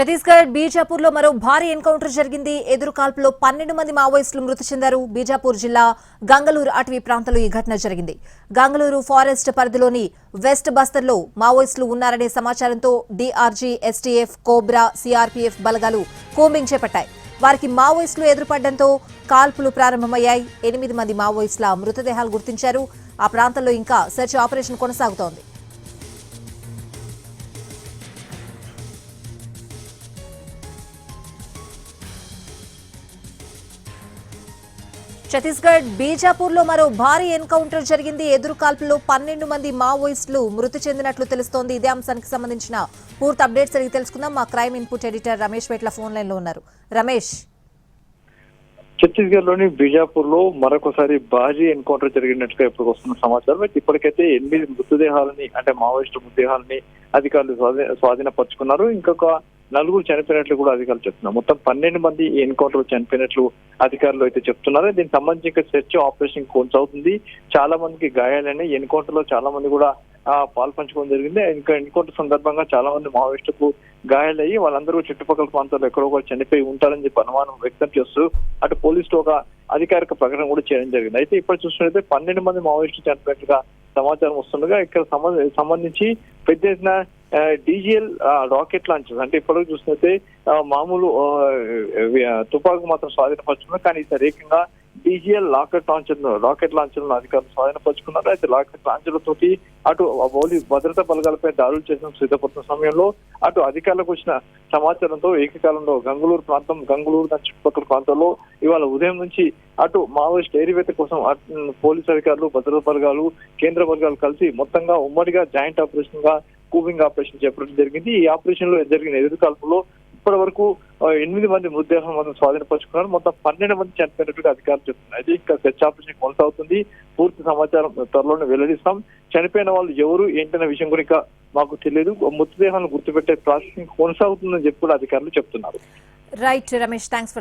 ఛత్తీస్గఢ్ బీజాపూర్లో మరో భారీ ఎన్కౌంటర్ జరిగింది. ఎదురు కాల్పులో పన్నెండు మంది మావోయిస్టులు మృతి చెందారు. బీజాపూర్ జిల్లా గంగలూరు అటవీ ప్రాంతంలో ఈ ఘటన జరిగింది. గంగలూరు ఫారెస్ట్ పరిధిలోని వెస్ట్ బస్తర్లో మావోయిస్టులు ఉన్నారనే సమాచారంతో డీఆర్జీ ఎస్టీఎఫ్ కోబ్రా సీఆర్పీఎఫ్ బలగాలు కూంబింగ్ చేపట్టాయి. వారికి మావోయిస్టులు ఎదురుపడడంతో కాల్పులు ప్రారంభమయ్యాయి. ఎనిమిది మంది మావోయిస్టుల మృతదేహాలు గుర్తించారు. ఆ ప్రాంతంలో ఇంకా సెర్చ్ ఆపరేషన్ కొనసాగుతోంది. ఛత్తీస్గఢ్ బీజాపూర్లో మరో భారీ ఎన్కౌంటర్ జరిగింది. ఎదురు కాల్పులో పన్నెండు మంది మావోయిస్టులు మృతి చెందినట్లు తెలుస్తోంది. ఇదే అంశానికి సంబంధించిన పూర్తి అప్డేట్స్ అడిగి తెలుసుకుందాం. మా crime input editor Ramesh Vetla phone లైన్లో ఉన్నారు. రమేష్. ఛత్తీస్గఢ్లోని బీజాపూర్లో మరొకసారి భారీ ఎన్కౌంటర్ జరిగినట్టుగా ఇప్పుడు వస్తున్న సమాచారం. అయితే ఇప్పటికైతే ఎనిమిది మృతదేహాలని అంటే మావోయిస్టు మృతదేహాలని అధికారులు స్వాధీనపరుచుకున్నారు. ఇంకొక నలుగురు చనిపోయినట్లు కూడా అధికారులు చెప్తున్నారు. మొత్తం పన్నెండు మంది ఎన్కౌంటర్ చనిపోయినట్లు అధికారులు అయితే చెప్తున్నారు. దీనికి సంబంధించి ఇంకా సెర్చ్ ఆపరేషన్ కొనసాగుతుంది. చాలా మందికి గాయాలైనాయి. ఎన్కౌంటర్లో చాలా మంది కూడా ఆ, పాల్పంచుకోవడం జరిగింది. ఇంకా ఎన్కౌంటర్ సందర్భంగా చాలా మంది మావోయిస్టులకు గాయాలయ్యి వాళ్ళందరూ చుట్టుపక్కల ప్రాంతాల్లో ఎక్కడో కూడా చనిపోయి ఉంటారని చెప్పి అనుమానం వ్యక్తం చేస్తూ అటు పోలీసులు ఒక అధికారిక ప్రకటన కూడా చేయడం జరిగింది. అయితే ఇప్పుడు చూసినట్లయితే పన్నెండు మంది మావోయిస్టులు చనిపోయినట్టుగా సమాచారం వస్తుండగా ఇక్కడ సంబంధ- సంబంధించి పెద్ద ఎత్తున డీజిఎల్ రాకెట్ లాంచెస్ అంటే ఇప్పటివరకు చూసినట్టే మామూలు తుపాకు మాత్రం స్వాధీనపరుచుకున్నారు. కానీ ఈసారి ఏకంగా డీజిఎల్ లాకెట్ లాంచర్ రాకెట్ లాంచర్ అధికారులు స్వాధీనపరుచుకున్నారు. అయితే రాకెట్ లాంచర్లతోటి అటు పోలీస్ భద్రతా బలగాలపై దాడులు చేసిన సిద్ధపడుతున్న సమయంలో అటు అధికారులకు వచ్చిన సమాచారంతో ఏకకాలంలో గంగులూరు ప్రాంతం గంగులూరు దాని చుట్టుపక్కల ప్రాంతాల్లో ఇవాళ ఉదయం నుంచి అటు మావోయిస్ట్ ఏరివేత కోసం పోలీస్ అధికారులు భద్రతా బలగాలు కేంద్ర బలగాలు కలిసి మొత్తంగా ఉమ్మడిగా జాయింట్ ఆపరేషన్గా కూవింగ్ ఆపరేషన్ చేపట్టడం జరిగింది. ఈ ఆపరేషన్లో జరిగిన ఎదురు కాల్పులో ఇప్పటి వరకు ఎనిమిది మంది మృతదేహం మనం స్వాధీనపరుచుకున్నారు. మొత్తం పన్నెండు మంది చనిపోయినట్టుగా అధికారులు చెప్తున్నారు. అయితే ఇంకా సెర్చ్ ఆపరేషన్ కొనసాగుతుంది. పూర్తి సమాచారం త్వరలోనే వెల్లడిస్తాం. చనిపోయిన వాళ్ళు ఎవరు ఏంటనే విషయం కూడా మాకు తెలియదు. మృతదేహాలను గుర్తుపెట్టే ప్రాసెసింగ్ కొనసాగుతుందని చెప్పి కూడా అధికారులు చెప్తున్నారు. Right Ramesh thanks